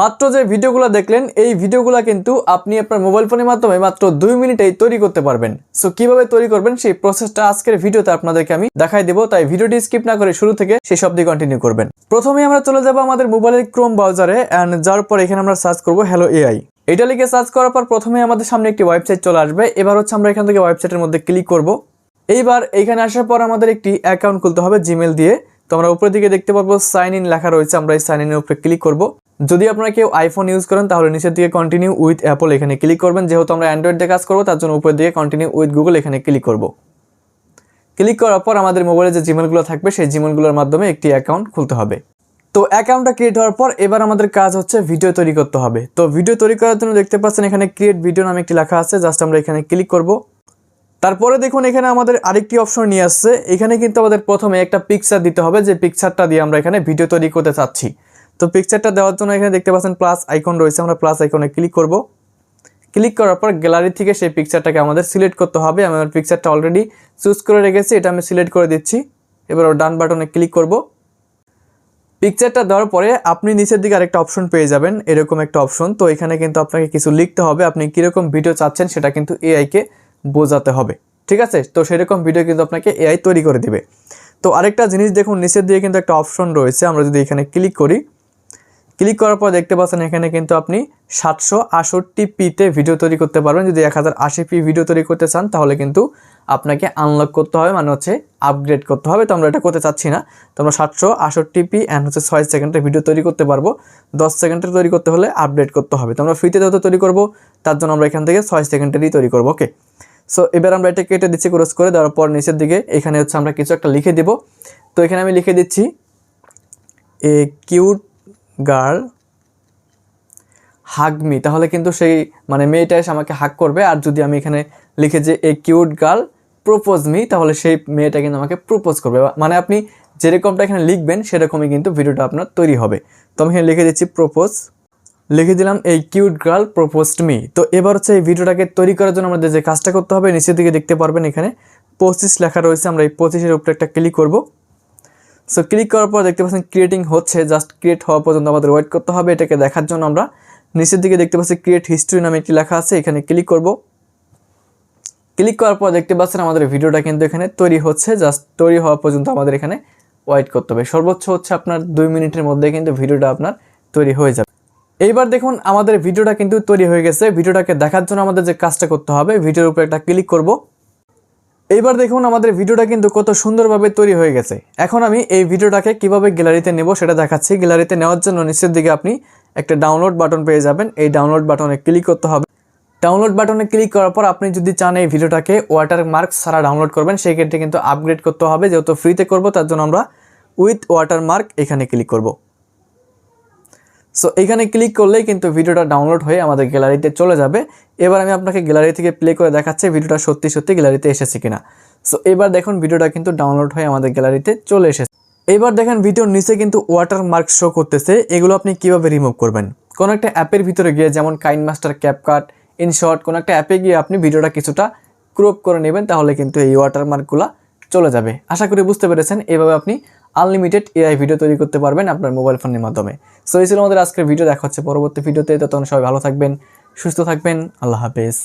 মাত্র যে ভিডিওগুলো দেখলেন, এই ভিডিওগুলো কিন্তু আপনি আপনার মোবাইল ফোনের মাধ্যমে মাত্র দুই মিনিটেই তৈরি করতে পারবেন। সো কীভাবে তৈরি করবেন সেই প্রসেসটা আজকের ভিডিওতে আপনাদেরকে আমি দেখাই দেবো। তাই ভিডিওটি স্কিপ না করে শুরু থেকে সেই সব দিয়ে কন্টিনিউ করবেন। প্রথমে আমরা চলে যাব আমাদের মোবাইলের ক্রোম ব্রাউজারে অ্যান্ড যাওয়ার পর এখানে আমরা সার্চ করব হ্যালো এআই এটা লিখে সার্চ করার পর প্রথমে আমাদের সামনে একটি ওয়েবসাইট চলে আসবে। এবার হচ্ছে আমরা এখান থেকে ওয়েবসাইটের মধ্যে ক্লিক করব। এইবার এখানে আসার পর আমাদের একটি অ্যাকাউন্ট খুলতে হবে জিমেল দিয়ে। তো আমরা উপরের দিকে দেখতে পারব সাইন ইন লেখা রয়েছে। আমরা এই সাইন ইনের উপরে ক্লিক করব। যদি আপনারা কেউ আইফোন ইউজ করেন, তাহলে নিচের দিকে কন্টিনিউ উইথ অ্যাপল এখানে ক্লিক করবেন। যেহেতু আমরা অ্যান্ড্রয়েড দিয়ে কাজ করব, তার জন্য উপরের দিকে কন্টিনিউ উইথ গুগল এখানে ক্লিক করব। ক্লিক করার পর আমাদের মোবাইলে যে জিমেলগুলো থাকবে, সেই জিমেলগুলোর মাধ্যমে একটি অ্যাকাউন্ট খুলতে হবে। তো অ্যাকাউন্টটা ক্রিয়েট হওয়ার পর এবার আমাদের কাজ হচ্ছে ভিডিও তৈরি করতে হবে। তো ভিডিও তৈরি করার জন্য দেখতে পাচ্ছেন এখানে ক্রিয়েট ভিডিও নামে একটি লেখা আছে জাস্ট আমরা এখানে ক্লিক করব। তারপরে দেখুন এখানে আমাদের আরেকটি অপশন নিয়ে আসছে। এখানে কিন্তু আমাদের প্রথমে একটা পিকচার দিতে হবে। যে পিকচারটা দিয়ে আমরা এখানে ভিডিও তৈরি করতে চাচ্ছি। তো পিকচারটা দেওয়ার জন্য এখানে দেখতে পাচ্ছেন প্লাস আইকন রয়েছে। আমরা প্লাস আইকনে ক্লিক করব। ক্লিক করার পর গ্যালারি থেকে সেই পিকচারটাকে আমাদের সিলেক্ট করতে হবে। আমি আমার পিকচারটা অলরেডি চুজ করে রেখেছি, এটা আমি সিলেক্ট করে দিচ্ছি। এবার ডান বাটনে ক্লিক করব। পিকচারটা দেওয়ার পরে আপনি নিচের দিকে আরেকটা অপশন পেয়ে যাবেন, এরকম একটা অপশন তো এখানে কিন্তু আপনাকে কিছু লিখতে হবে। আপনি কীরকম ভিডিও চাচ্ছেন সেটা কিন্তু এআইকে বোঝাতে হবে। ঠিক আছে? তো সেরকম ভিডিও কিন্তু আপনাকে এআই তৈরি করে দিবে। তো আরেকটা জিনিস দেখুন, নিচের দিকে কিন্তু একটা অপশন রয়েছে। আমরা যদি এখানে ক্লিক করি ক্লিক করার পর দেখতে পাচ্ছেন এখানে কিন্তু আপনি সাতশো আষট্টি পিতে ভিডিও তৈরি করতে পারবেন। যদি এক হাজার আশি পি ভিডিও তৈরি করতে চান, তাহলে কিন্তু আপনাকে আনলক করতে হবে মানে হচ্ছে আপগ্রেড করতে হবে। তো আমরা এটা করতে চাচ্ছি না। তো আমরা সাতশো আষট্টি পি অ্যান্ড হচ্ছে ছয় সেকেন্ডের ভিডিও তৈরি করতে পারব। দশ সেকেন্ডের তৈরি করতে হলে আপডেট করতে হবে। তো আমরা ফ্রিতে যত তৈরি করব, তার জন্য আমরা এখান থেকে ছয় সেকেন্ডেরই তৈরি করব ওকে সো এবার আমরা এটা কেটে দিচ্ছি ক্রস করে, দেওয়ার পর নিচের দিকে এখানে হচ্ছে আমরা কিছু একটা লিখে দিব। তো এখানে আমি লিখে দিচ্ছি, এ কিউট গার্ল হাগমি তাহলে কিন্তু সেই মানে মেয়েটা এসে আমাকে হাক করবে, আর যদি আমি এখানে লিখে যে a cute girl propose me তাহলে সেই মেয়েটা কিন্তু আমাকে প্রোপোজ করবে। মানে আপনি যেরকমটা এখানে লিখবেন, সেরকমই কিন্তু ভিডিওটা আপনার তৈরি হবে। তো আমি এখানে লিখে দিচ্ছি প্রোপোজ লিখে দিলাম এই কিউট গার্ল প্রপোজড মি তো এবার হচ্ছে এই ভিডিওটাকে তৈরি করার জন্য আমাদের যে কাজটা করতে হবে, নিচের দিকে দেখতে পারবেন এখানে পঁচিশ লেখা রয়েছে, আমরা এই পঁচিশের উপরে একটা ক্লিক করব। সো ক্লিক করার পর দেখতে পাচ্ছেন ক্রিয়েটিং হচ্ছে জাস্ট ক্রিয়েট হওয়া পর্যন্ত আমাদের ওয়েট করতে হবে, এটাকে দেখার জন্য আমরা নিচের দিকে দেখতে পাচ্ছি ক্রিয়েট হিস্ট্রি নামে একটি লেখা আছে, এখানে ক্লিক করব। ক্লিক করার পর দেখতে পাচ্ছেন আমাদের ভিডিওটা কিন্তু এখানে তৈরি হচ্ছে জাস্ট তৈরি হওয়া পর্যন্ত আমাদের এখানে ওয়েট করতে হবে। সর্বোচ্চ হচ্ছে আপনার দুই মিনিটের মধ্যে কিন্তু ভিডিওটা আপনার তৈরি হয়ে যাবে। এইবার দেখুন, আমাদের ভিডিওটা কিন্তু তৈরি হয়ে গেছে, ভিডিওটাকে দেখার জন্য আমাদের যে কাজটা করতে হবে, ভিডিওর উপরে একটা ক্লিক করব। এইবার দেখুন আমাদের ভিডিওটা কিন্তু কত সুন্দরভাবে তৈরি হয়ে গেছে। এখন আমি এই ভিডিওটাকে কীভাবে গ্যালারিতে নেব সেটা দেখাচ্ছি। গ্যালারিতে নেওয়ার জন্য নিচের দিকে আপনি একটা ডাউনলোড বাটন পেয়ে যাবেন। এই ডাউনলোড বাটনে ক্লিক করতে হবে। ডাউনলোড বাটনে ক্লিক করার পর আপনি যদি চান এই ভিডিওটাকে ওয়াটার মার্ক ছাড়া ডাউনলোড করবেন সেই ক্ষেত্রে কিন্তু আপগ্রেড করতে হবে। যেহেতু ফ্রিতে করব, তার জন্য আমরা উইথ ওয়াটার মার্ক এখানে ক্লিক করব। সো এখানে ক্লিক করলেই কিন্তু ভিডিওটা ডাউনলোড হয়ে আমাদের গ্যালারিতে চলে যাবে। এবার আমি আপনাকে গ্যালারি থেকে প্লে করে দেখাচ্ছি ভিডিওটা সত্যি সত্যি গ্যালারিতে এসেছে কিনা। সো এবার দেখুন ভিডিওটা কিন্তু ডাউনলোড হয়ে আমাদের গ্যালারিতে চলে এসেছে। এবার দেখেন ভিডিওর নিচে কিন্তু ওয়াটার মার্ক শো করতেছে। এগুলো আপনি কীভাবে রিমুভ করবেন? কোনো একটা অ্যাপের ভিতরে গিয়ে যেমন কাইন মাস্টার ক্যাপকাট ইনশর্ট কোনো একটা অ্যাপে গিয়ে আপনি ভিডিওটা কিছুটা ক্রপ করে নেবেন, তাহলে কিন্তু এই ওয়াটার মার্কগুলো চলে যাবে। আশা করি বুঝতে পেরেছেন। এভাবে আপনি আনলিমিটেড এআই ভিডিও তৈরি করতে পারবেন আপনার মোবাইল ফোনের মাধ্যমে। সো এই ছিল আমাদের আজকের ভিডিও দেখা হচ্ছে পরবর্তী ভিডিওতে তখন সবাই ভালো থাকবেন, সুস্থ থাকবেন, আল্লাহ হাফেজ।